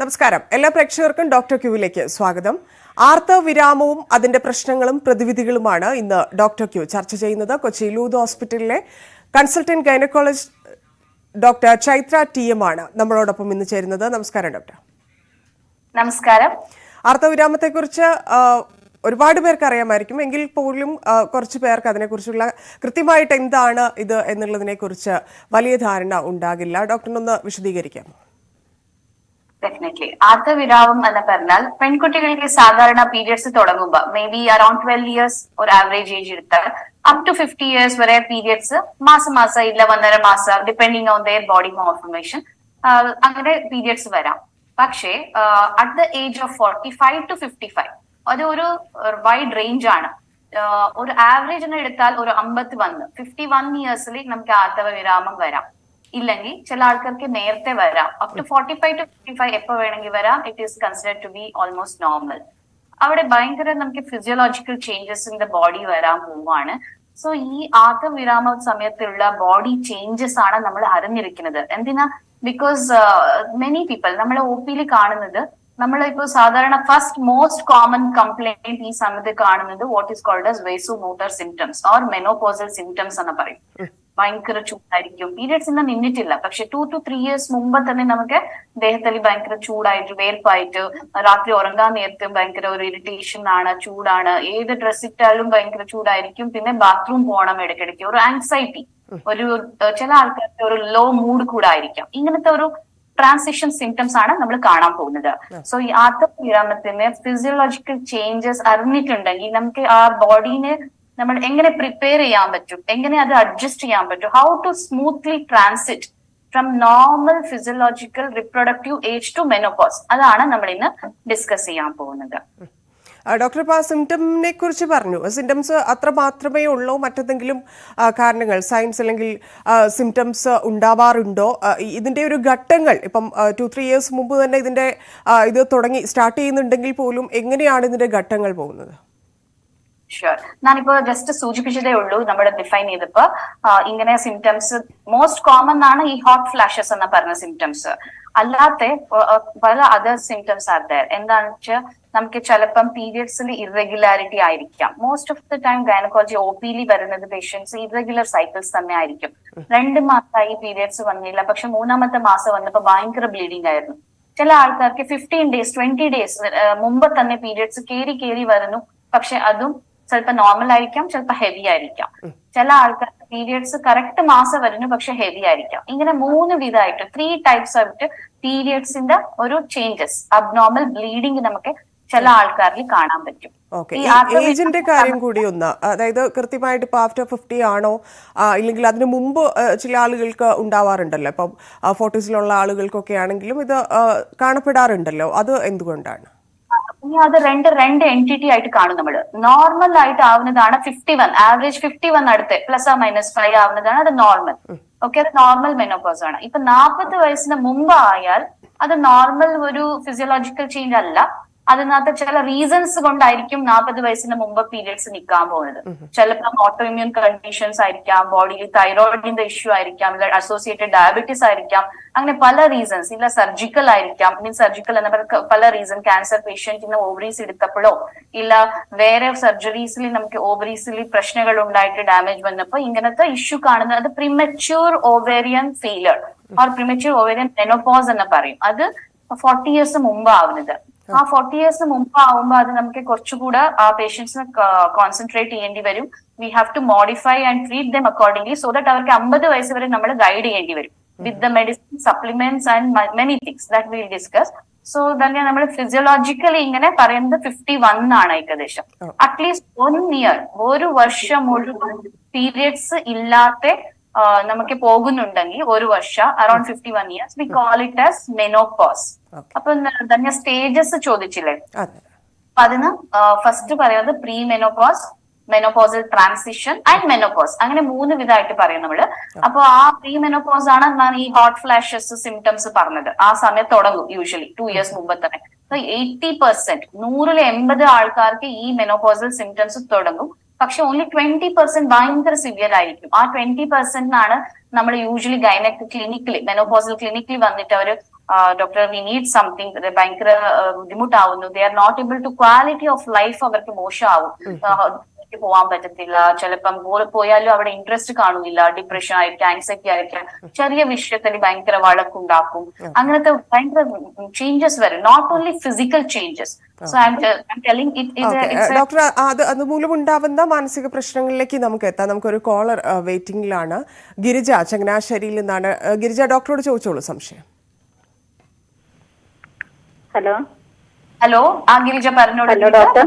നമസ്കാരം. എല്ലാ പ്രേക്ഷകർക്കും ഡോക്ടർ ക്യൂവിലേക്ക് സ്വാഗതം. ആർത്തവ വിരാമവും അതിന്റെ പ്രശ്നങ്ങളും പ്രതിവിധികളുമാണ് ഇന്ന് ഡോക്ടർ ക്യൂ ചർച്ച ചെയ്യുന്നത്. കൊച്ചി ലൂത് ഹോസ്പിറ്റലിലെ consultant gynaecologist doctor Chaitra T M ആണ് നമ്മളോടൊപ്പം ഇന്ന് ചേരുന്നത്. നമസ്കാരം ഡോക്ടർ. നമസ്കാരം. ആർത്തവവിരാമത്തെക്കുറിച്ച് കുറിച്ച് ഒരുപാട് പേർക്ക് അറിയാമായിരിക്കും. എങ്കിൽ പോലും കുറച്ച് പേർക്ക് അതിനെക്കുറിച്ചുള്ള കൃത്യമായിട്ട് എന്താണ് ഇത് എന്നുള്ളതിനെക്കുറിച്ച് വലിയ ധാരണ ഉണ്ടാകില്ല. ഡോക്ടറിനൊന്ന് വിശദീകരിക്കാമോ ഡെഫിനറ്റ്ലി ആർത്തവിരാവം എന്ന് പറഞ്ഞാൽ പെൺകുട്ടികൾക്ക് സാധാരണ പീരിയഡ്സ് തുടങ്ങുമ്പോൾ may be around twelve years ഒരു ആവറേജ് ഏജ് എടുത്താൽ അപ് ടു ഫിഫ്റ്റി ഇയേഴ്സ് വരെ പീരിയഡ്സ് മാസം മാസം ഇല്ല ഒന്നര മാസം ഡിപ്പെൻഡിങ് ഓൺ ദയർ ബോഡി മോർഫർമേഷൻ അങ്ങനെ പീരിയഡ്സ് വരാം. പക്ഷേ at the age of forty five to fifty five അത് ഒരു വൈഡ് റേഞ്ച് ആണ്. ഒരു ആവറേജ് എന്ന് എടുത്താൽ ഒരു അമ്പത്തി വന്ന് ഫിഫ്റ്റി വൺ ഇയേഴ്സിൽ നമുക്ക് ആർത്തവ വിരാമം വരാം. ഇല്ലെങ്കിൽ ചില ആൾക്കാർക്ക് നേരത്തെ വരാം. Up to forty five to fifty five എപ്പോ വേണമെങ്കിൽ വരാം. It is considered to be almost normal അവിടെ ഭയങ്കര നമുക്ക് physiological changes in the body വരാൻ പോവാണ് സോ ഈ ആർത്തവിരാമ സമയത്തുള്ള ബോഡി ചേഞ്ചസ് ആണ് നമ്മൾ അറിഞ്ഞിരിക്കുന്നത്. എന്തിനാ? ബിക്കോസ് മെനി പീപ്പിൾ നമ്മൾ ഒ പിയിൽ കാണുന്നത് നമ്മൾ ഇപ്പോൾ സാധാരണ ഫസ്റ്റ് മോസ്റ്റ് കോമൺ കംപ്ലൈന്റ് ഈ സമയത്ത് കാണുന്നത് what is called as vasomotor symptoms or menopausal symptoms എന്ന് പറയും. ഭയങ്കര ചൂടായിരിക്കും. പീരിയഡ്സ് ഇന്ന് നിന്നിട്ടില്ല. പക്ഷെ ടു ടു ത്രീ ഇയേഴ്സ് മുമ്പ് തന്നെ നമുക്ക് ദേഹത്തിൽ ഭയങ്കര ചൂടായിട്ട് വേർപ്പായിട്ട് രാത്രി ഉറങ്ങാൻ നേരത്ത് ഭയങ്കര ഒരു ഇറിറ്റേഷൻ ആണ് ചൂടാണ്. ഏത് ഡ്രസ് ഇട്ടാലും ഭയങ്കര ചൂടായിരിക്കും. പിന്നെ ബാത്റൂം പോകണം ഇടയ്ക്കിടയ്ക്ക്. ഒരു ആങ്സൈറ്റി ഒരു ചില ആൾക്കാർക്ക് ഒരു ലോ മൂഡ് കൂടായിരിക്കാം ഇങ്ങനത്തെ ഒരു ട്രാൻസിഷൻ സിംറ്റംസ് ആണ് നമ്മൾ കാണാൻ പോകുന്നത്. സോ ഈ ആത്മവിരാമത്തിന് ഫിസിയോളജിക്കൽ ചേഞ്ചസ് അറിഞ്ഞിട്ടുണ്ടെങ്കിൽ നമുക്ക് ആ ബോഡീനെ നമ്മൾ എങ്ങനെ പ്രിപ്പയർ ചെയ്യാൻ പറ്റും? എങ്ങനെ അത് അഡ്ജസ്റ്റ് ചെയ്യാൻ പറ്റും? How to smoothly transit from normal physiological reproductive age to menopause അതാണ് നമ്മൾ ഇന്ന് ഡിസ്കസ് ചെയ്യാൻ പോകുന്നത്. ഡോക്ടർ ഇപ്പോൾ ആ കുറിച്ച് പറഞ്ഞു. സിംറ്റംസ് അത്ര മാത്രമേ ഉള്ളൂ. മറ്റെന്തെങ്കിലും കാരണങ്ങൾ സയൻസ് അല്ലെങ്കിൽ സിംറ്റംസ് ഉണ്ടാവാറുണ്ടോ? ഇതിന്റെ ഒരു ഘട്ടങ്ങൾ ഇപ്പം ടു ത്രീ ഇയേഴ്സ് മുമ്പ് തന്നെ ഇതിന്റെ ഇത് തുടങ്ങി സ്റ്റാർട്ട് ചെയ്യുന്നുണ്ടെങ്കിൽ പോലും എങ്ങനെയാണ് ഇതിന്റെ ഘട്ടങ്ങൾ പോകുന്നത്? ഞാനിപ്പോ ജസ്റ്റ് സൂചിപ്പിച്ചതേ ഉള്ളൂ നമ്മുടെ ഡിഫൈൻ ചെയ്തപ്പോ. ഇങ്ങനെ സിംറ്റംസ് മോസ്റ്റ് കോമൺ ആണ് ഈ ഹോട്ട് ഫ്ലാഷസ് എന്ന് പറഞ്ഞ സിംറ്റംസ് അല്ലാത്ത പല അതർ സിംറ്റംസ് ആർ ദർ എന്താണെന്ന് വെച്ചാൽ നമുക്ക് ചിലപ്പം പീരിയഡ്സിൽ ഇറഗുലാരിറ്റി ആയിരിക്കാം. Most of the time gynaecology O പിയിൽ വരുന്നത് പേഷ്യൻസ് ഇറഗുലർ സൈക്കിൾസ് തന്നെ ആയിരിക്കും. രണ്ട് മാസമായി പീരിയഡ്സ് വന്നില്ല. പക്ഷെ മൂന്നാമത്തെ മാസം വന്നപ്പോ ഭയങ്കര ബ്ലീഡിംഗ് ആയിരുന്നു. ചില ആൾക്കാർക്ക് ഫിഫ്റ്റീൻ ഡേയ്സ് ട്വന്റി ഡേയ്സ് മുമ്പ് തന്നെ പീരിയഡ്സ് കയറി കയറി വരുന്നു. പക്ഷെ അതും ചിലപ്പോൾ നോർമൽ ആയിരിക്കാം ചിലപ്പോൾ ഹെവി ആയിരിക്കാം. ചില ആൾക്കാർക്ക് പീരിയഡ്സ് കറക്റ്റ് മാസം വരുന്നു പക്ഷെ ഹെവി ആയിരിക്കാം. ഇങ്ങനെ മൂന്ന് വിധമായിട്ട് ത്രീ ടൈപ്സ് ആയിട്ട് പീരിയഡ്സിന്റെ ഒരു ചേഞ്ചസ് അബ്നോർമൽ ബ്ലീഡിങ് നമുക്ക് ചില ആൾക്കാരിൽ കാണാൻ പറ്റും. ഏജിന്റെ കാര്യം കൂടി ഒന്ന് അതായത് കൃത്യമായിട്ട് ഇപ്പോൾ ആഫ്റ്റർ ഫിഫ്റ്റി ആണോ ഇല്ലെങ്കിൽ അതിന് മുമ്പ് ചില ആളുകൾക്ക് ഉണ്ടാവാറുണ്ടല്ലോ. ഇപ്പം ഫോർട്ടീസിലുള്ള ആളുകൾക്കൊക്കെ ആണെങ്കിലും ഇത് കാണപ്പെടാറുണ്ടല്ലോ. അത് എന്തുകൊണ്ടാണ്? ഇനി അത് രണ്ട് രണ്ട് എന്റിറ്റി ആയിട്ട് കാണും നമ്മൾ നോർമൽ ആയിട്ട് ആവുന്നതാണ് fifty one average fifty one അടുത്ത് പ്ലസ് ആ മൈനസ് ഫൈവ് ആവുന്നതാണ് അത് നോർമൽ ഓക്കെ അത് നോർമൽ മെനോപോസ് ആണ്. ഇപ്പൊ നാൽപ്പത് വയസ്സിന് മുമ്പ് ആയാൽ അത് നോർമൽ ഒരു ഫിസിയോളജിക്കൽ ചേഞ്ച് അല്ല. അതിനകത്ത് ചില റീസൺസ് കൊണ്ടായിരിക്കും നാൽപ്പത് വയസ്സിന് മുമ്പ് പീരിയഡ്സ് നിൽക്കാൻ പോകുന്നത് ചിലപ്പോൾ ഓട്ടോ ഇമ്മ്യൂൺ കണ്ടീഷൻസ് ആയിരിക്കാം ബോഡിയിൽ തൈറോയിഡിന്റെ ഇഷ്യൂ ആയിരിക്കാം ഇല്ല അസോസിയേറ്റഡ് ഡയബറ്റീസ് ആയിരിക്കാം അങ്ങനെ പല റീസൺസ് ഇല്ല സർജിക്കൽ ആയിരിക്കാം മീൻ സർജിക്കൽ എന്ന പല റീസൺ ക്യാൻസർ പേഷ്യന്റിന് ഓവറീസ് എടുത്തപ്പോഴോ ഇല്ല വേറെ സർജറീസിൽ നമുക്ക് ഓവറീസിൽ പ്രശ്നങ്ങൾ ഉണ്ടായിട്ട് ഡാമേജ് വന്നപ്പോൾ ഇങ്ങനത്തെ ഇഷ്യൂ കാണുന്നത് അത് premature ovarian failure or premature ovarian menopause എന്ന് പറയും. അത് ഫോർട്ടി ഇയേഴ്സ് മുമ്പ് ആവുന്നത് ആ ഫോർട്ടി ഇയേഴ്സ് മുമ്പ് ആവുമ്പോൾ അത് നമുക്ക് കുറച്ചുകൂടെ ആ പേഷ്യൻസിന് കോൺസെൻട്രേറ്റ് ചെയ്യേണ്ടി വരും. We have to modify and treat them accordingly so that അവർക്ക് അമ്പത് വയസ്സ് വരെ നമ്മൾ ഗൈഡ് ചെയ്യേണ്ടി വരും. With the medicine supplements and many things that will discuss so തന്നെ നമ്മൾ ഫിസിയോളജിക്കലി ഇങ്ങനെ പറയുന്നത് ഫിഫ്റ്റി വൺ ആണ് ഏകദേശം. അറ്റ്ലീസ്റ്റ് വൺ ഇയർ ഒരു വർഷം മുഴുവൻ പീരിയഡ്സ് ഇല്ലാത്ത നമുക്ക് പോകുന്നുണ്ടെങ്കിൽ ഒരു വർഷം around fifty one years we call it as menopause അപ്പൊ തന്നെ സ്റ്റേജസ് ചോദിച്ചില്ലേ? അപ്പൊ അതിന് ഫസ്റ്റ് പറയുന്നത് pre menopause menopausal transition and menopause അങ്ങനെ മൂന്ന് വിധമായിട്ട് പറയും നമ്മൾ അപ്പൊ ആ പ്രീ മെനോപോസ് ആണ് എന്നാണ് ഈ ഹോട്ട് ഫ്ലാഷസ് സിംറ്റംസ് പറഞ്ഞത്. ആ സമയത്ത് തുടങ്ങും യൂഷ്വലി ടു ഇയേഴ്സ് മുമ്പ് തന്നെ. എയ്റ്റി പെർസെന്റ് നൂറിൽ എൺപത് ആൾക്കാർക്ക് ഈ മെനോപോസൽ സിംറ്റംസ് തുടങ്ങും. പക്ഷെ ഓൺലി ട്വന്റി പെർസെന്റ് ഭയങ്കര സിവിയർ ആയിരിക്കും. ആ ട്വന്റി പെർസെന്റിനാണ് നമ്മൾ യൂഷ്വലി ഗൈനക് ക്ലിനിക്കിൽ മെനോപോസൽ ക്ലിനിക്കിൽ വന്നിട്ട് അവർ ഡോക്ടർ വി നീഡ് സംതിങ് ഭയങ്കര ബുദ്ധിമുട്ടാവുന്നു. They are not able to quality of life അവർക്ക് മോശമാവും. ജോലിക്ക് പോവാൻ പറ്റത്തില്ല. ചിലപ്പം പോയാലും അവിടെ ഇൻട്രസ്റ്റ് കാണുന്നില്ല. ഡിപ്രഷൻ ആയിരിക്കും ആൻസൈറ്റി ആയിരിക്കും. ചെറിയ വിഷയത്തിൽ ഭയങ്കര വഴക്കുണ്ടാക്കും. അങ്ങനത്തെ ഭയങ്കര ചേഞ്ചസ് വരും. Not only physical changes doctor അത് അതുമൂലം ഉണ്ടാവുന്ന മാനസിക പ്രശ്നങ്ങളിലേക്ക് നമുക്ക് എത്താം. നമുക്കൊരു കോളർ വെയിറ്റിംഗിലാണ് ഗിരിജ ചങ്ങനാശ്ശേരിയിൽ നിന്നാണ്. ഗിരിജ ഡോക്ടറോട് ചോദിച്ചോളൂ സംശയം. ഹലോ? ഹലോ? ആ ഗിരിജ പറഞ്ഞോളൂ. Hello doctor.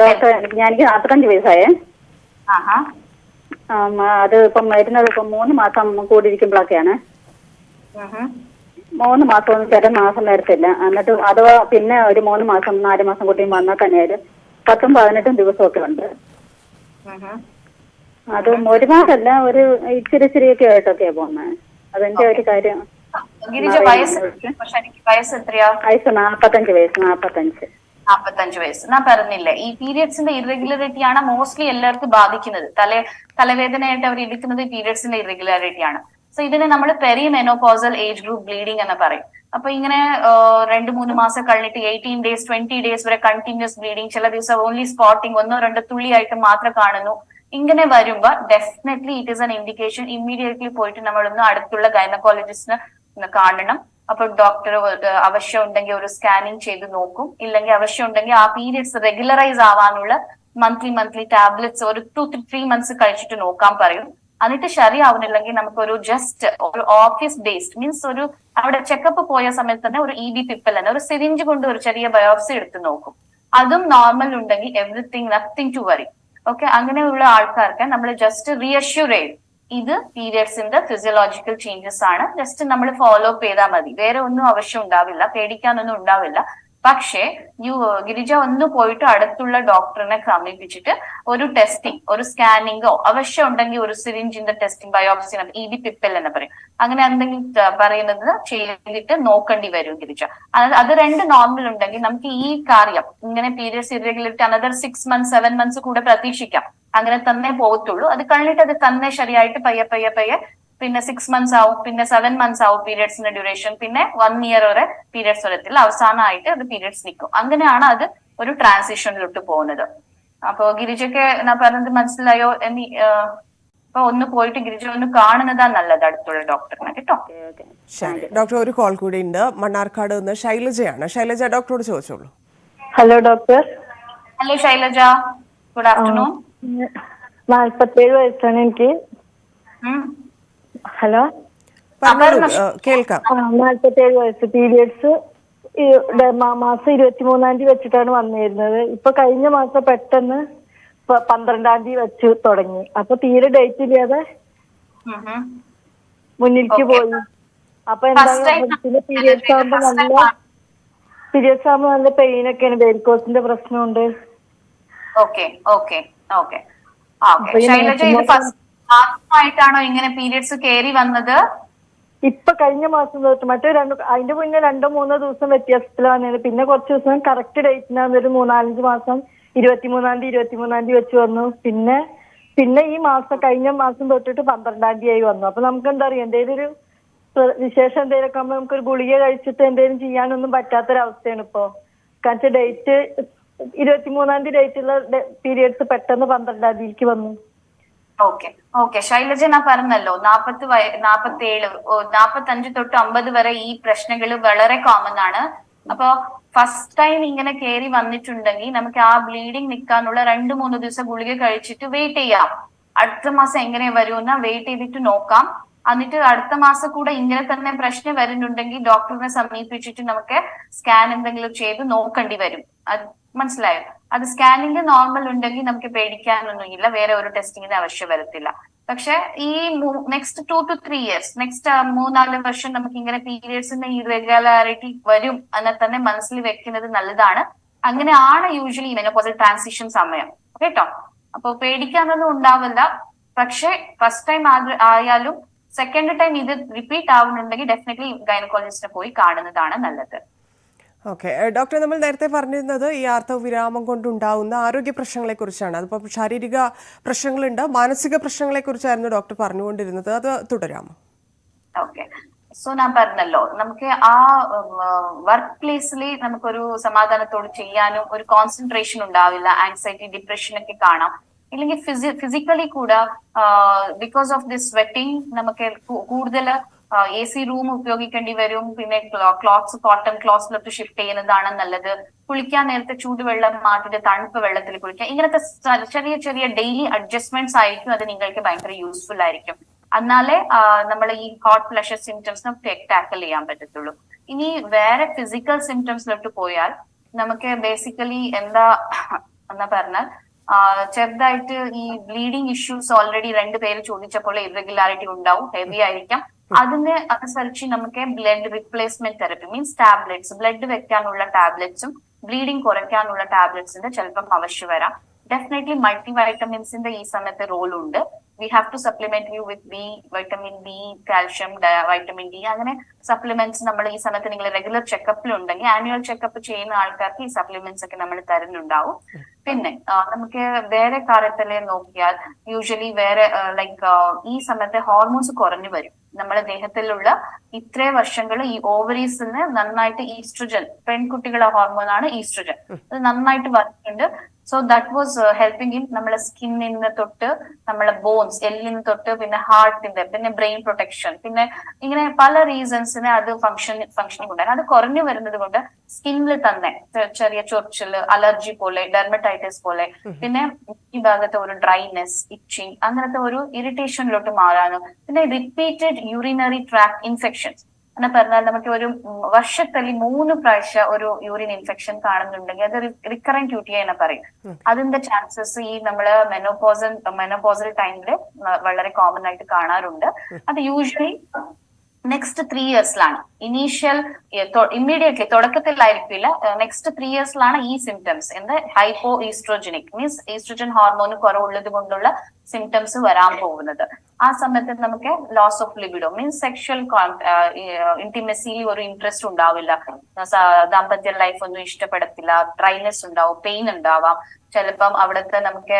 ഡോക്ടർ ഞാൻ എനിക്ക് നാൽപ്പത്തഞ്ച് വയസ്സായേ. അത് ഇപ്പം വരുന്നത് ഇപ്പം മൂന്ന് മാസം കൂടിയിരിക്കുമ്പോഴൊക്കെയാണ്. മൂന്ന് മാസം ഒന്നും ചില മാസം വരത്തില്ല. എന്നിട്ട് അഥവാ പിന്നെ ഒരു മൂന്ന് മാസം നാല് മാസം കൂട്ടി വന്നാൽ തന്നെ ഒരു പത്തും പതിനെട്ടും ദിവസമൊക്കെ ഉണ്ട്. അതും അത് ഒരുപാടല്ല ഒരു ഇച്ചിരി ഇച്ചിരിയൊക്കെ ആയിട്ടൊക്കെയാ പോകുന്നത്. അതെന്റെ ഒരു കാര്യം ഗിരിജ വയസ്സ് പക്ഷെ എനിക്ക് വയസ്സ് എത്രയാ? വയസ്സ് നാൽപ്പത്തഞ്ച് വയസ്സ് നാപ്പത്തഞ്ച്. നാപ്പത്തഞ്ച് വയസ്സ്. ഞാൻ പറഞ്ഞില്ലേ? ഈ പീരിയഡ്സിന്റെ ഇറഗുലറിറ്റി ആണ് മോസ്റ്റ്ലി എല്ലാവർക്കും ബാധിക്കുന്നത്. തല തലവേദനയായിട്ട് അവർ ഇരിക്കുന്നത് പീരിയഡ്സിന്റെ ഇറഗുലാരിറ്റി ആണ് സോ ഇതിനെ നമ്മൾ peri menopausal age group bleeding എന്ന് പറയും. അപ്പൊ ഇങ്ങനെ രണ്ട് മൂന്ന് മാസം കഴിഞ്ഞിട്ട് എയ്റ്റീൻ ഡേയ്സ് ട്വന്റി ഡേയ്സ് വരെ കണ്ടിന്യൂസ് ബ്ലീഡിംഗ്. ചില ദിവസം ഓൺലി സ്പോട്ടിംഗ് ഒന്നോ രണ്ടോ തുള്ളിയായിട്ട് മാത്രം കാണുന്നു. ഇങ്ങനെ വരുമ്പോ definitely it is an indication immediately പോയിട്ട് നമ്മളൊന്ന് അടുത്തുള്ള ഗൈനക്കോളജിസ്റ്റിനെ കാണണം. അപ്പൊ ഡോക്ടർ ആവശ്യം ഉണ്ടെങ്കിൽ ഒരു സ്കാനിങ് ചെയ്ത് നോക്കും. ഇല്ലെങ്കിൽ ആവശ്യം ഉണ്ടെങ്കിൽ ആ പീരിയഡ്സ് റെഗുലറൈസ് ആവാനുള്ള മന്ത്ലി മന്ത്ലി ടാബ്ലറ്റ്സ് ഒരു ടു ത്രീ മന്ത്സ് കഴിച്ചിട്ട് നോക്കാൻ പറയും. എന്നിട്ട് ശരിയാവുന്നില്ലെങ്കിൽ നമുക്കൊരു ജസ്റ്റ് ഒരു ഓഫീസ് ബേസ്ഡ് മീൻസ് ഒരു അവിടെ ചെക്കപ്പ് പോയ സമയത്ത് തന്നെ ഒരു ഇ ബി പിപ്പൽ തന്നെ ഒരു സിരിഞ്ച് കൊണ്ട് ഒരു ചെറിയ ബയോപ്സി എടുത്ത് നോക്കും. അതും നോർമൽ ഉണ്ടെങ്കിൽ everything nothing to worry okay അങ്ങനെയുള്ള ആൾക്കാർക്ക് നമ്മൾ ജസ്റ്റ് റീഅഷ്യൂർ ചെയ്യും. ഇത് പീരിയഡ്സിന്റെ ഫിസിയോളജിക്കൽ ചേഞ്ചസ് ആണ്. ജസ്റ്റ് നമ്മൾ ഫോളോ അപ്പ് ചെയ്താൽ മതി. വേറെ ഒന്നും ആവശ്യം ഉണ്ടാവില്ല. പേടിക്കാനൊന്നും ഉണ്ടാവില്ല. പക്ഷേ ഗിരിജ ഒന്ന് പോയിട്ട് അടുത്തുള്ള ഡോക്ടറിനെ സമീപിച്ചിട്ട് ഒരു ടെസ്റ്റിംഗ് ഒരു സ്കാനിങ്ങോ ആവശ്യം ഉണ്ടെങ്കിൽ ഒരു സിരിഞ്ചിന്റെ testing biopsy E D pipelle എന്ന് പറയും. അങ്ങനെ എന്തെങ്കിലും പറയുന്നത് ചെയ്തിട്ട് നോക്കേണ്ടി വരും ഗിരിജ. അത് രണ്ട് നോർമൽ ഉണ്ടെങ്കിൽ നമുക്ക് ഈ കാര്യം ഇങ്ങനെ periods irregularity another six months seven months കൂടെ പ്രതീക്ഷിക്കാം. അങ്ങനെ തന്നെ പോകത്തുള്ളൂ. അത് കഴിഞ്ഞിട്ട് അത് തന്നെ ശരിയായിട്ട് പയ്യെ പയ്യെ പയ്യെ പിന്നെ സിക്സ് മന്ത്സ് ആവും പിന്നെ സെവൻ മന്ത്സ് ആവും പീരിയഡ്സിന്റെ ഡ്യൂറേഷൻ പിന്നെ വൺ ഇയർ വരെ പീരിയഡ്സ് വരത്തില്ല അവസാനമായിട്ട് അത് പീരിയഡ്സ് നിൽക്കും. അങ്ങനെയാണ് അത് ഒരു ട്രാൻസിഷനിലോട്ട് പോകുന്നത്. അപ്പൊ ഗിരിജയ്ക്ക് ഞാൻ പറഞ്ഞത് മനസ്സിലായോ? എന്നീ അപ്പൊ ഒന്ന് പോയിട്ട് ഗിരിജ ഒന്ന് കാണുന്നതാ നല്ലത് അടുത്തുള്ള ഡോക്ടറിനെ കേട്ടോ? ശരി. ഡോക്ടർ ഒരു കോൾ കൂടി ഉണ്ട്. മണ്ണാർക്കാട് നിന്ന് ശൈലജയാണ്. ശൈലജ ഡോക്ടറോട് ചോദിച്ചോളൂ. Hello doctor hello Shailaja. Good afternoon നാൽപ്പത്തേഴ് വയസ്സാണ് എനിക്ക് ഹലോ കേൾക്കാം നാൽപ്പത്തേഴ് വയസ്സ് പീരിയഡ്സ് മാസം ഇരുപത്തിമൂന്നാം തീയതി വെച്ചിട്ടാണ് വന്നിരുന്നത് ഇപ്പൊ കഴിഞ്ഞ മാസം പെട്ടെന്ന് പന്ത്രണ്ടാം തീയതി വെച്ച് തുടങ്ങി. അപ്പൊ തീരെ ഡേറ്റ് ഇല്ലാതെ മുന്നിലേക്ക്. പോയി. അപ്പൊ എന്താ First time പിന്നെ പീരിയഡ്സ് ആകുമ്പോ നല്ല പീരിയഡ്സ് ആകുമ്പോ നല്ല പെയിൻ ഒക്കെയാണ്. വെരിക്കോസിന്റെ പ്രശ്നമുണ്ട്. ഓക്കെ ഓക്കെ ഓക്കെ ശൈലജ ഇത് ഫസ്റ്റ് മാസമായിട്ടാണോ ഇങ്ങനെ പീരിയഡ്സ് കയറി വന്നത്? ഇപ്പൊ കഴിഞ്ഞ മാസം തൊട്ട് മറ്റേ രണ്ട് അതിന്റെ മുന്നേ രണ്ടോ മൂന്നോ ദിവസം വ്യത്യാസത്തിലാണ് പിന്നെ കുറച്ച് ദിവസം കറക്റ്റ് ഡേറ്റിനാണ് ഒരു മൂന്നാലഞ്ച് മാസം ഇരുപത്തിമൂന്നാം തീയതി ഇരുപത്തിമൂന്നാം തീയതി വെച്ച് വന്നു. പിന്നെ പിന്നെ ഈ മാസം കഴിഞ്ഞ മാസം തൊട്ടിട്ട് പന്ത്രണ്ടാം തീയതി ആയി വന്നു. അപ്പൊ നമുക്ക് എന്താ അറിയാം? എന്തെങ്കിലും ഒരു വിശേഷം എന്തെങ്കിലുമൊക്കെ ആകുമ്പോൾ നമുക്കൊരു ഗുളിക കഴിച്ചിട്ട് എന്തെങ്കിലും ചെയ്യാനൊന്നും പറ്റാത്തൊരവസ്ഥയാണ് ഇപ്പോ. കാരണം ഡേറ്റ് ഇരുപത്തിമൂന്നാം തീയതി ഡേറ്റുള്ള പീരിയഡ്സ് പെട്ടെന്ന് പന്ത്രണ്ടാം തീയതിക്ക് വന്നു. ഓക്കെ ഓക്കെ ശൈലജ ഞാൻ പറഞ്ഞല്ലോ നാപ്പത്തി വയ നാപ്പത്തി ഏഴ് നാപ്പത്തി അഞ്ച് തൊട്ട് അമ്പത് വരെ ഈ പ്രശ്നങ്ങൾ വളരെ കോമൺ ആണ്. അപ്പൊ ഫസ്റ്റ് ടൈം ഇങ്ങനെ കയറി വന്നിട്ടുണ്ടെങ്കിൽ നമുക്ക് ആ ബ്ലീഡിങ് നിൽക്കാനുള്ള രണ്ട് മൂന്ന് ദിവസം ഗുളിക കഴിച്ചിട്ട് വെയിറ്റ് ചെയ്യാം. അടുത്ത മാസം എങ്ങനെ വരുമെന്ന് വെയിറ്റ് ചെയ്തിട്ട് നോക്കാം. എന്നിട്ട് അടുത്ത മാസം കൂടെ ഇങ്ങനെ തന്നെ പ്രശ്നം വരുന്നുണ്ടെങ്കിൽ ഡോക്ടറിനെ സമീപിച്ചിട്ട് നമുക്ക് സ്കാൻ എന്തെങ്കിലും ചെയ്ത് നോക്കേണ്ടി വരും. മനസ്സിലായോ? അത് സ്കാനിങ് നോർമൽ ഉണ്ടെങ്കിൽ നമുക്ക് പേടിക്കാനൊന്നുമില്ല. വേറെ ഒരു ടെസ്റ്റിങ്ങിന് ആവശ്യം വരത്തില്ല. പക്ഷെ ഈ next two two three years next മൂന്നാൽ വർഷം നമുക്ക് ഇങ്ങനെ പീരിയഡ്സിന്റെ ഇറെഗുലാരിറ്റി വരും എന്നെ തന്നെ മനസ്സിൽ വെക്കുന്നത് നല്ലതാണ്. അങ്ങനെയാണ് യൂഷ്വലി മെനോപോസൽ ട്രാൻസിഷൻ സമയം. കേട്ടോ? അപ്പൊ പേടിക്കാനൊന്നും ഉണ്ടാവില്ല. പക്ഷെ ഫസ്റ്റ് ടൈം ആയാലും സെക്കൻഡ് ടൈം ഇത് റിപ്പീറ്റ് ആവുന്നുണ്ടെങ്കിൽ ഡെഫിനറ്റ്ലി ഗൈനക്കോളജിസ്റ്റിനെ പോയി കാണുന്നതാണ് നല്ലത്. ഓക്കെ. ഡോക്ടർ നമ്മൾ നേരത്തെ പറഞ്ഞിരുന്നത് ഈ ആർത്തവ വിരാമം കൊണ്ടുണ്ടാവുന്ന ആരോഗ്യ പ്രശ്നങ്ങളെ കുറിച്ചാണ് അതിപ്പോൾ ശാരീരിക പ്രശ്നങ്ങളുണ്ട് മാനസിക പ്രശ്നങ്ങളെ കുറിച്ചായിരുന്നു ഡോക്ടർ പറഞ്ഞുകൊണ്ടിരുന്നത്. അത് തുടരാമോ? ഓക്കെ. സോ ഞാൻ പറഞ്ഞല്ലോ. നമുക്ക് ആ വർക്ക് പ്ലേസിൽ നമുക്കൊരു സമാധാനത്തോട് ചെയ്യാനും ഒരു കോൺസെൻട്രേഷൻ ഉണ്ടാവില്ല ആൻസൈറ്റി ഡിപ്രഷൻ ഒക്കെ കാണാം. ഇല്ലെങ്കിൽ ഫിസിക്കലി കൂടെ ബിക്കോസ് ഓഫ് ദിസ് സ്വെറ്റിംഗ് നമുക്ക് കൂടുതൽ എ സി റൂം ഉപയോഗിക്കേണ്ടി വരും. പിന്നെ ക്ലോത്ത്സ് കോട്ടൺ ക്ലോത്ത്സിലോട്ട് ഷിഫ്റ്റ് ചെയ്യുന്നതാണ് നല്ലത്. കുളിക്കാൻ നേരത്തെ ചൂടുവെള്ളം മാറ്റിട്ട് തണുപ്പ് വെള്ളത്തിൽ കുളിക്കുക. ഇങ്ങനത്തെ ചെറിയ ചെറിയ ഡെയിലി അഡ്ജസ്റ്റ്മെന്റ്സ് ആയിരിക്കും അത് നിങ്ങൾക്ക് ഭയങ്കര യൂസ്ഫുൾ ആയിരിക്കും. എന്നാലേ നമ്മൾ ഈ ഹോട്ട് ഫ്ലഷർ സിംറ്റംസ് നമുക്ക് ടാക്കിൾ ചെയ്യാൻ പറ്റത്തുള്ളൂ. ഇനി വേറെ ഫിസിക്കൽ സിംറ്റംസിലോട്ട് പോയാൽ നമുക്ക് ബേസിക്കലി എന്താ എന്നാ പറഞ്ഞാൽ ചെറുതായിട്ട് ഈ ബ്ലീഡിങ് ഇഷ്യൂസ് ഓൾറെഡി രണ്ട് പേര് ചോദിച്ചപ്പോൾ ഇറഗുലാരിറ്റി ഉണ്ടാവും. ഹെവി ആയിരിക്കാം. അതിന് അനുസരിച്ച് നമുക്ക് blood replacement therapy means tablets blood വെക്കാനുള്ള ടാബ്ലറ്റ്സും ബ്ലീഡിങ് കുറയ്ക്കാനുള്ള ടാബ്ലറ്റ്സിന്റെ ചിലപ്പം ആവശ്യം വരാം. ഡെഫിനറ്റ്ലി മൾട്ടി വൈറ്റമിൻസിന്റെ ഈ സമയത്ത് റോൾ ഉണ്ട്. We have to supplement you with B vitamin B calcium vitamin D അങ്ങനെ സപ്ലിമെന്റ്സ് നമ്മൾ ഈ സമയത്ത് നിങ്ങൾ റെഗുലർ ചെക്കപ്പിൽ ഉണ്ടെങ്കിൽ ആനുവൽ ചെക്കപ്പ് ചെയ്യുന്ന ആൾക്കാർക്ക് ഈ സപ്ലിമെന്റ്സ് ഒക്കെ നമ്മൾ തരുന്നുണ്ടാവും. പിന്നെ നമുക്ക് വേറെ കാര്യത്തിലെ നോക്കിയാൽ യൂഷ്വലി വേറെ ലൈക്ക് ഈ സമയത്ത് ഹോർമോൺസ് കുറഞ്ഞു വരും. നമ്മുടെ ദേഹത്തിലുള്ള ഇത്രേ വർഷങ്ങൾ ഈ ഓവറീസിന് നന്നായിട്ട് ഈസ്ട്രജൻ പെൺകുട്ടികളുടെ ഹോർമോണാണ് ഈസ്ട്രജൻ അത് നന്നായിട്ട് വന്നിട്ടുണ്ട് so that was helping in നമ്മളെ സ്കിന്നിൽ നിന്ന് തൊട്ട് നമ്മളെ ബോൺസ് എല്ലിൽ നിന്ന് തൊട്ട് പിന്നെ ഹാർട്ടിന്റെ പിന്നെ ബ്രെയിൻ പ്രൊട്ടക്ഷൻ പിന്നെ ഇങ്ങനെ പല റീസൺസിന് അത് ഫംഗ്ഷൻ ഫംഗ്ഷൻ കൊണ്ടുവരാൻ അത് കുറഞ്ഞു വരുന്നത് കൊണ്ട് സ്കിന്നിൽ തന്നെ ചെറിയ ചൊറിച്ചിൽ അലർജി പോലെ ഡെർമറ്റൈറ്റിസ് പോലെ പിന്നെ ഈ ഭാഗത്തെ ഒരു ഡ്രൈനെസ് ഇച്ചിങ് അങ്ങനത്തെ ഒരു ഇറിറ്റേഷനിലോട്ട് മാറാനും പിന്നെ റിപ്പീറ്റഡ് യൂറിനറി ട്രാക്ക് ഇൻഫെക്ഷൻസ് എന്ന് പറഞ്ഞാൽ നമുക്ക് ഒരു വർഷത്തിൽ മൂന്ന് പ്രാവശ്യം ഒരു യൂറിൻ ഇൻഫെക്ഷൻ കാണുന്നുണ്ടെങ്കിൽ അത് റിക്കറന്റ് ഡ്യൂട്ടി എന്ന് പറയും അതിന്റെ ചാൻസസ് ഈ നമ്മൾ മെനോപോസൽ മെനോപോസൽ ടൈമിൽ വളരെ കോമൺ ആയിട്ട് കാണാറുണ്ട്. അത് യൂഷ്വലി നെക്സ്റ്റ് ത്രീ ഇയേഴ്സിലാണ് ഇനീഷ്യൽ ഇമ്മീഡിയറ്റ്ലി തുടക്കത്തിലായിരിക്കില്ല. നെക്സ്റ്റ് ത്രീ ഇയേഴ്സിലാണ് ഈ സിംറ്റംസ് എന്ത്? Hypo oestrogenic means oestrogen hormone കുറവുള്ളത് കൊണ്ടുള്ള സിംറ്റംസ് വരാൻ പോകുന്നത്. ആ സമയത്ത് നമുക്ക് loss of libido means sexual ഇന്റിമസിയിൽ ഒരു ഇൻട്രസ്റ്റ് ഉണ്ടാവില്ല. ദാമ്പത്യ ലൈഫ് ഒന്നും ഇഷ്ടപ്പെടത്തില്ല. ഡ്രൈനെസ് ഉണ്ടാവും പെയിൻ ഉണ്ടാവാം. ചിലപ്പം അവിടുത്തെ നമുക്ക്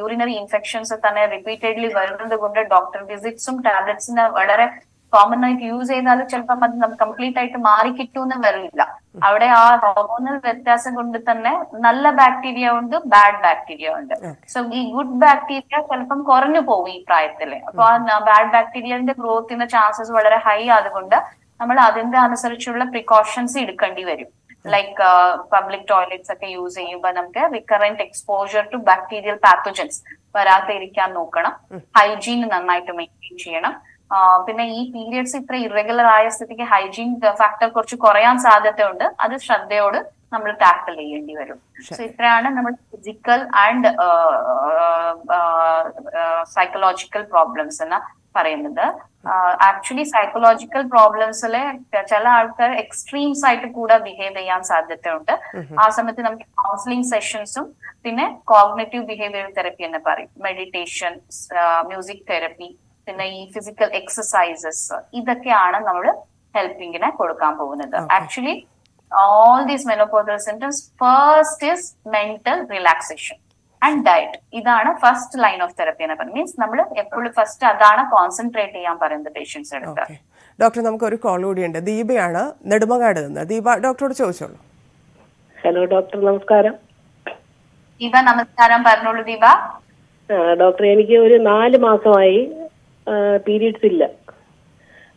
യൂറിനറി ഇൻഫെക്ഷൻസ് തന്നെ റിപ്പീറ്റഡ്ലി വരുന്നത് കൊണ്ട് ഡോക്ടർ വിസിറ്റ്സും ടാബ്ലറ്റ്സിന് വളരെ കോമൺ ആയിട്ട് യൂസ് ചെയ്താലും ചിലപ്പം അത് നമുക്ക് കംപ്ലീറ്റ് ആയിട്ട് മാറി കിട്ടുമെന്ന് വരില്ല. അവിടെ ആ ഹോർമോണൽ വ്യത്യാസം കൊണ്ട് തന്നെ നല്ല ബാക്ടീരിയ ഉണ്ട് ബാഡ് ബാക്ടീരിയ ഉണ്ട്. സോ ഈ ഗുഡ് ബാക്ടീരിയ ചിലപ്പം കുറഞ്ഞു പോകും ഈ പ്രായത്തിൽ. അപ്പൊ ആ ബാഡ് ബാക്ടീരിയന്റെ ഗ്രോത്തിന്റെ ചാൻസസ് വളരെ ഹൈ ആയതുകൊണ്ട് നമ്മൾ അതിന്റെ അനുസരിച്ചുള്ള പ്രിക്കോഷൻസ് എടുക്കേണ്ടി വരും. ലൈക്ക് പബ്ലിക് ടോയ്ലറ്റ്സ് ഒക്കെ യൂസ് ചെയ്യുമ്പോൾ നമുക്ക് recurrent exposure to bacterial pathogens വരാതെ ഇരിക്കാൻ നോക്കണം ഹൈജീൻ നന്നായിട്ട് മെയിന്റെയിൻ ചെയ്യണം. പിന്നെ ഈ പീരിയഡ്സ് ഇത്ര ഇറഗുലർ ആയ സ്ഥിതിക്ക് ഹൈജീൻ ഫാക്ടർ കുറച്ച് കുറയാൻ സാധ്യതയുണ്ട്. അത് ശ്രദ്ധയോട് നമ്മൾ ടാക്കിൾ ചെയ്യേണ്ടി വരും. സോ ഇത്രയാണ് നമ്മൾ ഫിസിക്കൽ ആൻഡ് സൈക്കോളജിക്കൽ പ്രോബ്ലംസ് എന്ന് പറയുന്നത്. ആക്ച്വലി സൈക്കോളജിക്കൽ പ്രോബ്ലംസിലെ ചില ആൾക്കാർ എക്സ്ട്രീംസ് ആയിട്ട് കൂടെ ബിഹേവ് ചെയ്യാൻ സാധ്യതയുണ്ട്. ആ സമയത്ത് നമുക്ക് കൗൺസിലിംഗ് സെഷൻസും പിന്നെ കോഗ്നേറ്റീവ് ബിഹേവിയർ തെറപ്പി എന്ന് പറയും. മെഡിറ്റേഷൻ മ്യൂസിക് തെറപ്പി പിന്നെ ഈ ഫിസിക്കൽ എക്സസൈസസ് ഇതൊക്കെയാണ് നമ്മൾ ഹെൽപ്പിങ്ങിനെ കൊടുക്കാൻ പോകുന്നത്. Actually all these menopausal symptoms first is mental relaxation and diet ഇതാണ് ഫസ്റ്റ് ലൈൻ ഓഫ് തെറപ്പി എന്ന് പറയുന്നത് മീൻസ് നമ്മൾ എപ്പോഴും ഫസ്റ്റ് അതാണ് കോൺസെൻട്രേറ്റ് ചെയ്യാൻ പറയുന്നത് പേഷ്യൻസ് എടുക്കുക ഡോക്ടർ നമുക്ക് ഒരു കോൾ കൂടിയുണ്ട് ദീപയാണ് നെടുമങ്ങാട് നിന്ന്. ദീപ ഡോക്ടറോട് ചോദിച്ചോളൂ. ഹലോ ഡോക്ടർ നമസ്കാരം. ദീപ നമസ്കാരം. പറഞ്ഞോളൂ ദീപ. ഡോക്ടർ എനിക്ക് ഒരു നാല് മാസമായി പീരീഡ്സ് ഇല്ല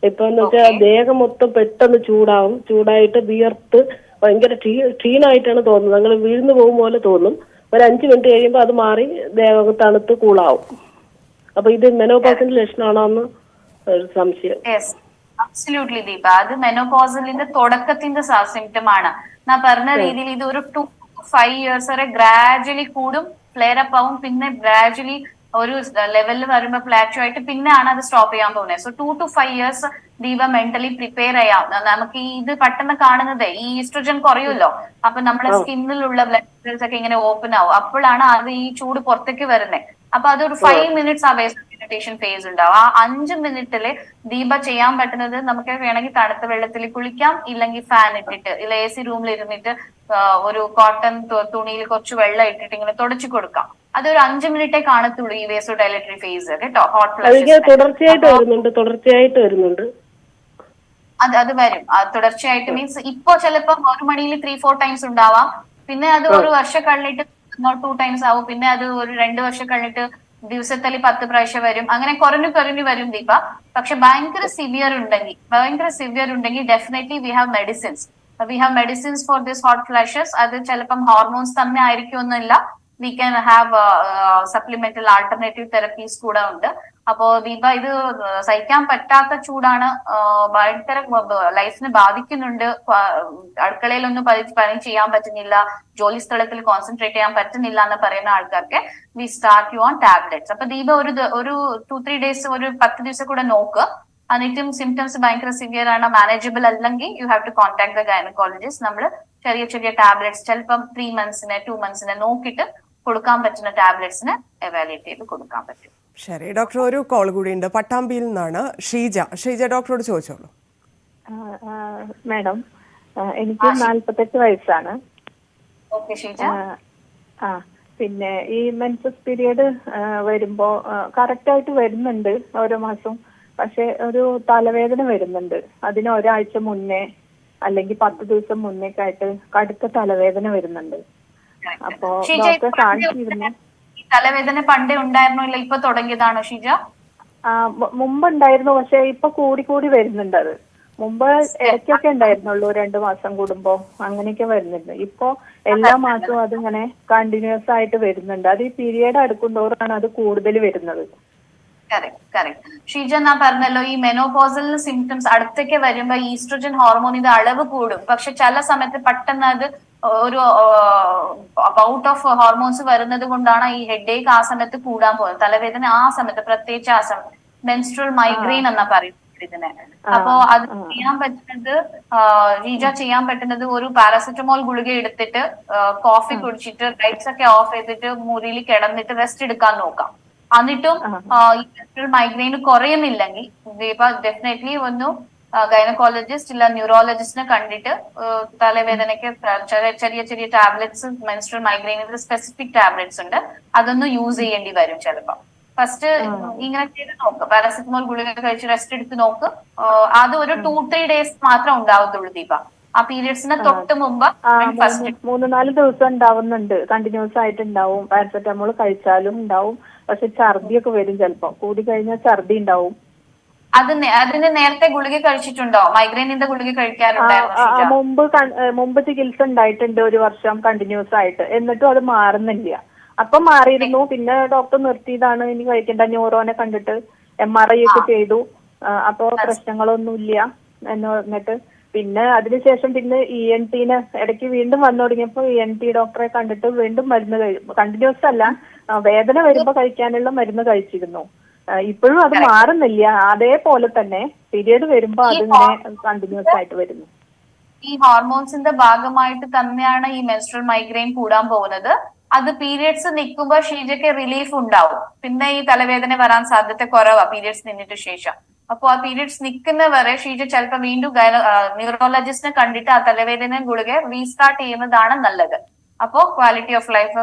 ഇപ്പൊ എന്ന് വെച്ചാൽ ദേഹം മൊത്തം പെട്ടെന്ന് ചൂടാവും. ചൂടായിട്ട് വിയർത്ത് ഭയങ്കര ക്ഷീ ക്ഷീണമായിട്ടാണ് തോന്നുന്നത്. ഞങ്ങൾ വീഴുന്നു പോകും പോലെ തോന്നും. ഒരു അഞ്ച് മിനിറ്റ് കഴിയുമ്പോൾ അത് മാറി ദേഹം തണുത്ത് കൂളാവും. അപ്പൊ ഇത് മെനോപാസിന്റെ ലക്ഷണമാണോ എന്ന് ഒരു സംശയം. അബ്സല്യൂട്ട്ലി ദീപ. അത് മെനോപോസലിന്റെ തുടക്കത്തിന്റെ സിംറ്റം ആണ് ഞാൻ പറഞ്ഞ രീതിയിൽ ഇത് ഒരു ടു ഫൈവ് ഇയേഴ്സ് വരെ ഗ്രാജുവലി കൂടും ഫ്ലെയർ അപ്പ് ആവും പിന്നെ ഗ്രാജുവലി ഒരു ലെവലിൽ വരുമ്പോൾ പ്ലാറ്റോ ആയിട്ട് പിന്നെയാണ് അത് സ്റ്റോപ്പ് ചെയ്യാൻ പോകുന്നത്. So two two five years Deepa mentally prepare ചെയ്യാം. നമുക്ക് ഈ ഇത് പെട്ടെന്ന് കാണുന്നത് ഈ ഈസ്ട്രജൻ കുറയുമല്ലോ. അപ്പൊ നമ്മുടെ സ്കിന്നിലുള്ള ബ്ലഡ് സെൽസ് ഒക്കെ ഇങ്ങനെ ഓപ്പൺ ആവും. അപ്പോഴാണ് അത് ഈ ചൂട് പുറത്തേക്ക് വരുന്നത് അപ്പൊ അതൊരു ഫൈവ് മിനിറ്റ്സ് ആ മെഡിറ്റേഷൻ ഫേസ് ഉണ്ടാവും. ആ അഞ്ച് മിനിറ്റിൽ ദീപ ചെയ്യാൻ പറ്റുന്നത് നമുക്ക് വേണമെങ്കിൽ തണുത്ത വെള്ളത്തിൽ കുളിക്കാം ഇല്ലെങ്കിൽ ഫാൻ ഇട്ടിട്ട് ഇല്ല എ സി റൂമിൽ ഇരുന്നിട്ട് ഒരു കോട്ടൺ തുണിയിൽ കുറച്ച് വെള്ളം ഇട്ടിട്ട് ഇങ്ങനെ തുടച്ചു കൊടുക്കാം. അതൊരു അഞ്ചു മിനിറ്റേ കാണത്തുള്ളൂ ഈ വേസോ ഡയലറ്ററി ഫേസ് കേട്ടോ ഹോട്ട് ഫ്ലഷ് തുടർച്ചയായിട്ട് വരുന്നുണ്ട് തുടർച്ചയായിട്ട് വരുന്നുണ്ട്. അത് അത് വരും. തുടർച്ചയായിട്ട് മീൻസ് ഇപ്പോ ചിലപ്പോ ഒരു മണിയിൽ ത്രീ ഫോർ ടൈംസ് ഉണ്ടാവാം. പിന്നെ അത് ഒരു വർഷം കഴിഞ്ഞിട്ട് ടു ടൈംസ് ആവും. പിന്നെ അത് ഒരു രണ്ട് വർഷം കഴിഞ്ഞിട്ട് ദിവസത്തിൽ പത്ത് പ്രാവശ്യം വരും. അങ്ങനെ കുറഞ്ഞു കുറഞ്ഞു വരും ദീപ. പക്ഷെ ഭയങ്കര സിവിയർ ഉണ്ടെങ്കിൽ ഭയങ്കര സിവിയർ ഉണ്ടെങ്കിൽ definitely we have medicines we have medicines for this hot flashes അത് ചിലപ്പം ഹോർമോൺസ് തന്നെ ആയിരിക്കുമെന്നില്ല. We can have supplemental alternative therapies കൂടെ ഉണ്ട്. അപ്പോ ദീപ ഇത് സഹിക്കാൻ പറ്റാത്ത ചൂടാണ് ഭയങ്കര ലൈഫിനെ ബാധിക്കുന്നുണ്ട്. അടുക്കളയിലൊന്നും പണി ചെയ്യാൻ പറ്റുന്നില്ല. ജോലി സ്ഥലത്തിൽ കോൺസെൻട്രേറ്റ് ചെയ്യാൻ പറ്റുന്നില്ല എന്ന് പറയുന്ന ആൾക്കാർക്ക് we start you on tablets അപ്പൊ ദീപ ഒരു ഒരു ടു ത്രീ ഡേയ്സ് ഒരു പത്ത് ദിവസം കൂടെ നോക്ക്. എന്നിട്ടും സിംറ്റംസ് ഭയങ്കര സിവിയർ ആണ് മാനേജബിൾ അല്ലെങ്കിൽ you have to contact the gynaecologist നമ്മൾ ചെറിയ ചെറിയ ടാബ്ലറ്റ്സ് ചിലപ്പം ത്രീ മന്ത്സിന് ടു മന്ത്സിന് നോക്കിയിട്ട് കൊടുക്കാൻ പറ്റുന്ന ടാബ്ലറ്റ്സിന് എവാലുവേറ്റ് ചെയ്ത് കൊടുക്കാൻ പറ്റും. ശരി ഡോക്ടർ ഒരു കോൾ കൂടി ഉണ്ട് പട്ടാമ്പിയിൽ നിന്നാണ് ഷീജ. ഷീജ ഡോക്ടറോട് ചോദിച്ചോളൂ. മാഡം എനിക്ക് നാല്പത്തെട്ട് വയസ്സാണ്. ഓക്കെ ഷീജ. ആ, ആ പിന്നെ ഈ മെൻസസ് പീരിയഡ് വരുമ്പോ കറക്റ്റ് ആയിട്ട് വരുന്നുണ്ട് ഓരോ മാസവും പക്ഷെ ഒരു തലവേദന വരുന്നുണ്ട്. അതിന് ഒരാഴ്ച മുന്നേ അല്ലെങ്കിൽ പത്ത് ദിവസം മുന്നേ ആയിട്ട് കടുത്ത തലവേദന വരുന്നുണ്ട്. അപ്പോ ഡോക്ടർ കാണിച്ചിരുന്നു തലവേദന പണ്ടേ ഉണ്ടായിരുന്നോ ഇല്ല ഇപ്പൊ തുടങ്ങിയതാണോ ഷീജ? മുമ്പുണ്ടായിരുന്നു പക്ഷെ ഇപ്പൊ കൂടി കൂടി വരുന്നുണ്ട് അത്. മുമ്പ് ഇടയ്ക്കൊക്കെ ഉണ്ടായിരുന്നുള്ളൂ രണ്ടു മാസം കൂടുമ്പോ അങ്ങനെയൊക്കെ വരുന്നുണ്ട്. ഇപ്പോ എല്ലാ മാസവും അതിങ്ങനെ കണ്ടിന്യൂസ് ആയിട്ട് വരുന്നുണ്ട്. അത് ഈ പീരിയഡ് അടുക്കുന്തോറാണ് അത് കൂടുതൽ വരുന്നത്. ഷീജ ഞാൻ പറഞ്ഞല്ലോ ഈ മെനോപോസൽ സിംറ്റംസ് അടുത്തേക്ക് വരുമ്പോ ഈസ്ട്രോജൻ ഹോർമോൺ ഇത് അളവ് കൂടും. പക്ഷെ ചില സമയത്ത് പെട്ടെന്ന് അത് ഒരു ഔട്ട് ഓഫ് ഹോർമോൺസ് വരുന്നത് കൊണ്ടാണ് ഈ ഹെഡ് ഏക്ക് ആ സമയത്ത് കൂടാൻ പോകുന്നത്. തലവേദന ആ സമയത്ത് പ്രത്യേകിച്ച് ആ സമയത്ത് മെൻസ്ട്രൽ മൈഗ്രെയിൻ എന്നാ പറയുന്നത് ഇതിനെ. അപ്പോ അത് ചെയ്യാൻ പറ്റുന്നത് റീജ ചെയ്യാൻ പറ്റുന്നത് ഒരു പാരാസെറ്റമോൾ ഗുളിക എടുത്തിട്ട് കോഫി കുടിച്ചിട്ട് ലൈറ്റ്സ് ഒക്കെ ഓഫ് ചെയ്തിട്ട് മുറിയിൽ കിടന്നിട്ട് റെസ്റ്റ് എടുക്കാൻ നോക്കാം. എന്നിട്ടും ഈ മെൻസ്ട്രൽ മൈഗ്രെയിൻ കുറയുന്നില്ലെങ്കിൽ ദീപ ഡെഫിനറ്റ്ലി ഒന്ന് ഗൈനക്കോളജിസ്റ്റ് ഇല്ല ന്യൂറോളജിസ്റ്റിനെ കണ്ടിട്ട് തലവേദനയ്ക്ക് ചെറിയ ചെറിയ ചെറിയ ടാബ്ലറ്റ്സ് മെൻസ്ട്രൽ മൈഗ്രെയിനിൽ സ്പെസിഫിക് ടാബ്ലറ്റ്സ് ഉണ്ട്. അതൊന്ന് യൂസ് ചെയ്യേണ്ടി വരും ചിലപ്പോൾ ഫസ്റ്റ് ഇങ്ങനെ ചെയ്ത് നോക്ക്. പാരസെറ്റമോൾ ഗുളിക കഴിച്ച് റെസ്റ്റ് എടുത്ത് നോക്ക്. അത് ഒരു ടു ത്രീ ഡേയ്സ് മാത്രം ഉണ്ടാവത്തുള്ളൂ ദീപ. ആ പീരിയഡ്സിന് തൊട്ട് മുമ്പ് മൂന്ന് നാല് ദിവസം ഉണ്ടാവുന്നുണ്ട്. കണ്ടിന്യൂസ് ആയിട്ട് ഉണ്ടാവും പാരസെറ്റമോൾ കഴിച്ചാലും ഉണ്ടാവും. പക്ഷെ ഛർദിയൊക്കെ വരും ചിലപ്പോ. കൂടി കഴിഞ്ഞാൽ ഛർദി ഉണ്ടാവും. അത് അതിന് നേരത്തെ ഗുളിക കഴിച്ചിട്ടുണ്ടോ? മൈഗ്രെയിനിന്റെ ഗുളിക കഴിക്കാറുണ്ടായിരുന്നു? മുമ്പ് മുമ്പ് ചികിത്സ ഉണ്ടായിട്ടുണ്ട് ഒരു വർഷം കണ്ടിന്യൂസ് ആയിട്ട്. എന്നിട്ടും അത് മാറുന്നില്ല. അപ്പൊ മാറിയിരുന്നു. പിന്നെ ഡോക്ടർ നിർത്തിയതാണ്. ഇനി കഴിക്കേണ്ട ന്യൂറോനെ കണ്ടിട്ട് എം ആർ ഐ ഒക്കെ ചെയ്തു. അപ്പോ പ്രശ്നങ്ങളൊന്നുമില്ല എന്ന് പറഞ്ഞിട്ട്. പിന്നെ അതിനുശേഷം പിന്നെ ഇ എൻ ടിന് ഇടയ്ക്ക് വീണ്ടും വന്നു തുടങ്ങിയപ്പോ ഇ എൻ ടി ഡോക്ടറെ കണ്ടിട്ട് വീണ്ടും മരുന്ന് കഴിക്കും കണ്ടിന്യൂസ് അല്ല വേദന വരുമ്പോ കഴിക്കാനുള്ള മരുന്ന് കഴിച്ചിരുന്നു. ഇപ്പോഴും അത് മാറുന്നില്ല. അതേപോലെ തന്നെ പീരിയഡ് വരുമ്പോ അതിങ്ങനെ കണ്ടിന്യൂസ് ആയിട്ട് വരുന്നു. ഈ ഹോർമോൺസിന്റെ ഭാഗമായിട്ട് തന്നെയാണ് ഈ മെൻസ്ട്രൽ മൈഗ്രെയിൻ കൂടാൻ പോകുന്നത്. അത് പീരിയഡ്സ് നിൽക്കുമ്പോൾ ഷീജയ്ക്ക് റിലീഫ് ഉണ്ടാവും. പിന്നെ ഈ തലവേദന വരാൻ സാധ്യത കുറവാ പീരിയഡ്സ് നിന്നിട്ട് ശേഷം. അപ്പോൾ ആ പീരിയഡ്സ് നിൽക്കുന്നവരെ ഷീജ ചിലപ്പോൾ വീണ്ടും ന്യൂറോളജിസ്റ്റിനെ കണ്ടിട്ട് ആ തലവേദന ഗുളിക റീസ്റ്റാർട്ട് ചെയ്യുന്നതാണ് നല്ലത്. അപ്പോ ക്വാളിറ്റി ഓഫ് ലൈഫ്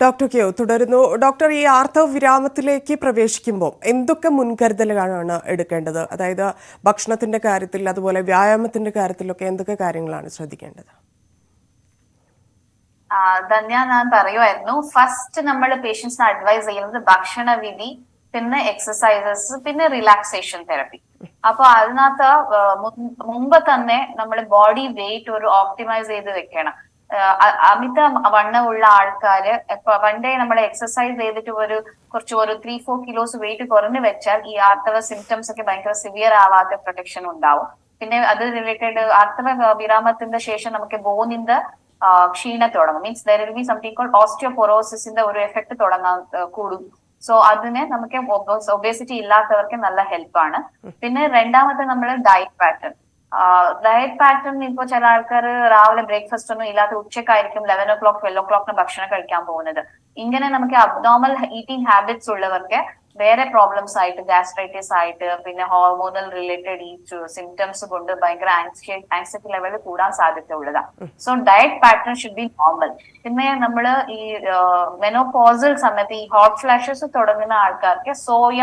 ഡോക്ടർ കെയോ തുടരുന്നു. ഡോക്ടർ ഈ ആർത്തവ വിരാമത്തിലേക്ക് പ്രവേശിക്കുമ്പോൾ എന്തൊക്കെ മുൻകരുതലുകളാണ് എടുക്കേണ്ടത്? അതായത് ഭക്ഷണത്തിന്റെ കാര്യത്തിൽ അതുപോലെ വ്യായാമത്തിന്റെ കാര്യത്തിലൊക്കെ എന്തൊക്കെ കാര്യങ്ങളാണ് ശ്രദ്ധിക്കേണ്ടത്? ധന്യ ഞാൻ പറയുമായിരുന്നു ഫസ്റ്റ് നമ്മൾ പേഷ്യൻസിന് അഡ്വൈസ് ചെയ്യുന്നത് ഭക്ഷണവിധി പിന്നെ എക്സസൈസസ് പിന്നെ റിലാക്സേഷൻ തെറപ്പി അപ്പൊ അതിനകത്ത് മുമ്പ് തന്നെ നമ്മൾ ബോഡി വെയിറ്റ് ഒരു ഓപ്റ്റിമൈസ് ചെയ്ത് വെക്കണം. അമിത വണ്ണമുള്ള ആൾക്കാര് പണ്ടേ നമ്മൾ എക്സസൈസ് ചെയ്തിട്ട് ഒരു കുറച്ച് ഒരു ത്രീ ഫോർ കിലോസ് വെയിറ്റ് കുറഞ്ഞു വെച്ചാൽ ഈ ആർത്തവ സിംറ്റംസ് ഒക്കെ ഭയങ്കര സിവിയർ ആവാത്ത പ്രൊട്ടക്ഷൻ ഉണ്ടാവും. പിന്നെ അത് റിലേറ്റഡ് ആർത്തവ വിരാമത്തിന്റെ ശേഷം നമുക്ക് ബോണിന്റെ ക്ഷീണ തുടങ്ങും. Means there will be something call ഓസ്റ്റിയോപൊറോസിന്റെ ഒരു എഫക്ട് തുടങ്ങാൻ കൂടും. സോ അതിന് നമുക്ക് ഒബേസിറ്റി ഇല്ലാത്തവർക്ക് നല്ല ഹെൽപ്പാണ് പിന്നെ രണ്ടാമത്തെ നമ്മൾ ഡയറ്റ് പാറ്റേൺ ഡയറ്റ് പാറ്റേൺ ഇപ്പൊ ചില ആൾക്കാർ രാവിലെ ബ്രേക്ക്ഫാസ്റ്റ് ഒന്നും ഇല്ലാത്ത ഉച്ചക്കായിരിക്കും ലെവൻ ഓ ക്ലോക്ക് ട്വൽവ് ഓ ക്ലോക്കിന് ഭക്ഷണം കഴിക്കാൻ പോകുന്നത്. ഇങ്ങനെ നമുക്ക് അബ്നോർമൽ ഈറ്റിംഗ് ഹാബിറ്റ്സ് ഉള്ളവർക്ക് വേറെ പ്രോബ്ലംസ് ആയിട്ട് ഗാസ്ട്രൈറ്റിസ് ആയിട്ട് പിന്നെ ഹോർമോണൽ റിലേറ്റഡ് ഈ സിംറ്റംസ് കൊണ്ട് ഭയങ്കര ആൻസൈറ്റി ലെവൽ കൂടാൻ സാധ്യത ഉള്ളതാണ് so diet pattern should be normal പിന്നെ നമ്മൾ ഈ മെനോപോസൽ സമയത്ത് ഈ ഹോട്ട് ഫ്ലാഷസ് തുടങ്ങുന്ന ആൾക്കാർക്ക് soya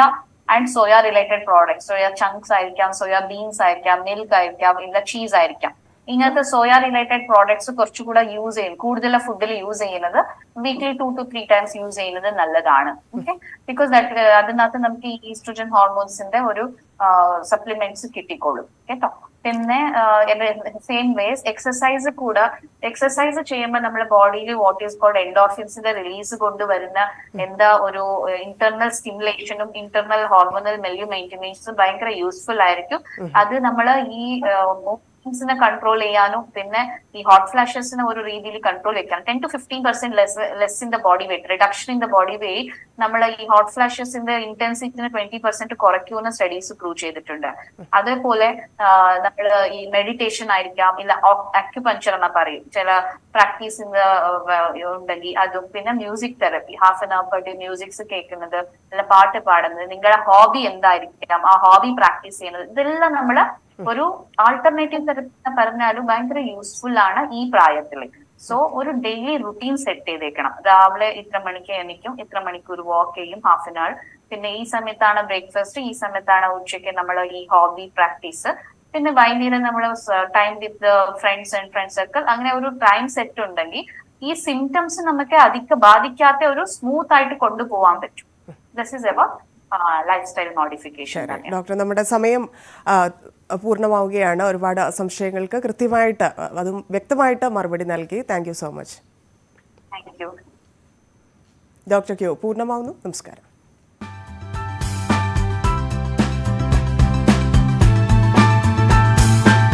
and soya related products soya chunks ആയിരിക്കാം സോയ ബീൻസ് ആയിരിക്കാം മിൽക്ക് ആയിരിക്കാം ഇല്ല ചീസ് ആയിരിക്കാം. ഇങ്ങനത്തെ സോയ റിലേറ്റഡ് പ്രോഡക്ട്സ് കുറച്ചുകൂടെ യൂസ് ചെയ്യും കൂടുതൽ ഫുഡിൽ യൂസ് ചെയ്യുന്നത് weekly two two three times use ചെയ്യുന്നത് നല്ലതാണ്. ഓക്കെ ബിക്കോസ് ദാറ്റ് അതിനകത്ത് നമുക്ക് ഈ ഈസ്ട്രോജൻ ഹോർമോൺസിന്റെ ഒരു സപ്ലിമെന്റ്സ് കിട്ടിക്കോളും. കേട്ടോ? പിന്നെ സെയിം വേസ് എക്സസൈസ് കൂടെ എക്സസൈസ് ചെയ്യുമ്പോൾ നമ്മുടെ ബോഡിയിൽ വാട്ട് ഈസ് കോൾഡ് എൻഡോർഫിൻസിന്റെ റിലീസ് കൊണ്ടുവരുന്ന എന്താ ഒരു ഇന്റർണൽ സ്റ്റിമുലേഷനും ഇന്റർണൽ ഹോർമോണൽ മെല്യു മെയിന്റെനൻസും ഭയങ്കര യൂസ്ഫുൾ ആയിരിക്കും. അത് നമ്മൾ ഈ നെ കൺട്രോൾ ചെയ്യാനും പിന്നെ ഈ ഹോട്ട് ഫ്ലാഷസിനെ ഒരു രീതിയിൽ കൺട്രോൾ വെക്കണം ten to fifteen percent less less in the body weight reduction in the body weight നമ്മൾ ഈ ഹോട്ട് ഫ്ലാഷസിന്റെ ഇന്റൻസിറ്റിനെ ട്വന്റി പെർസെന്റ് കുറയ്ക്കുമെന്ന് സ്റ്റഡീസ് പ്രൂവ് ചെയ്തിട്ടുണ്ട്. അതേപോലെ നമ്മൾ ഈ മെഡിറ്റേഷൻ ആയിരിക്കാം ഇല്ല അക്യുപഞ്ചർ എന്ന് പറയും. ചില പ്രാക്ടീസ് ഉണ്ടെങ്കിൽ അതും. പിന്നെ music therapy half an hour per day musics കേൾക്കുന്നത് അല്ല പാട്ട് പാടുന്നത് നിങ്ങളുടെ ഹോബി എന്തായിരിക്കാം ആ ഹോബി പ്രാക്ടീസ് ചെയ്യുന്നത് ഇതെല്ലാം നമ്മൾ ഒരു ആൾട്ടർനേറ്റീവ് തെറപ്പി പറഞ്ഞാലും ഭയങ്കര യൂസ്ഫുൾ ആണ് ഈ പ്രായത്തിൽ. സോ ഒരു ഡെയിലി റുട്ടീൻ സെറ്റ് ചെയ്തേക്കണം. രാവിലെ ഇത്ര മണിക്ക് എണീക്കും ഇത്ര മണിക്കൂർ വാക്ക് ചെയ്യും ഹാഫ് ആൻ അവർ പിന്നെ ഈ സമയത്താണ് ബ്രേക്ക്ഫാസ്റ്റ് ഈ സമയത്താണ് ഉച്ചയ്ക്ക് നമ്മൾ ഈ ഹോബി പ്രാക്ടീസ് പിന്നെ വൈകുന്നേരം നമ്മൾ time with friends and friends circle അങ്ങനെ ഒരു ടൈം സെറ്റ് ഉണ്ടെങ്കിൽ ഈ സിംറ്റംസ് നമുക്ക് അധികം ബാധിക്കാത്ത ഒരു സ്മൂത്ത് ആയിട്ട് കൊണ്ടുപോകാൻ പറ്റും. This is ever lifestyle modification doctor നമ്മുടെ സമയം പൂർണമാവുകയാണ്. ഒരുപാട് സംശയങ്ങൾക്ക് കൃത്യമായിട്ട് അതും വ്യക്തമായിട്ട് മറുപടി നൽകി. Thank you so much. Doctor Q പൂർണമാവുന്നു. നമസ്കാരം.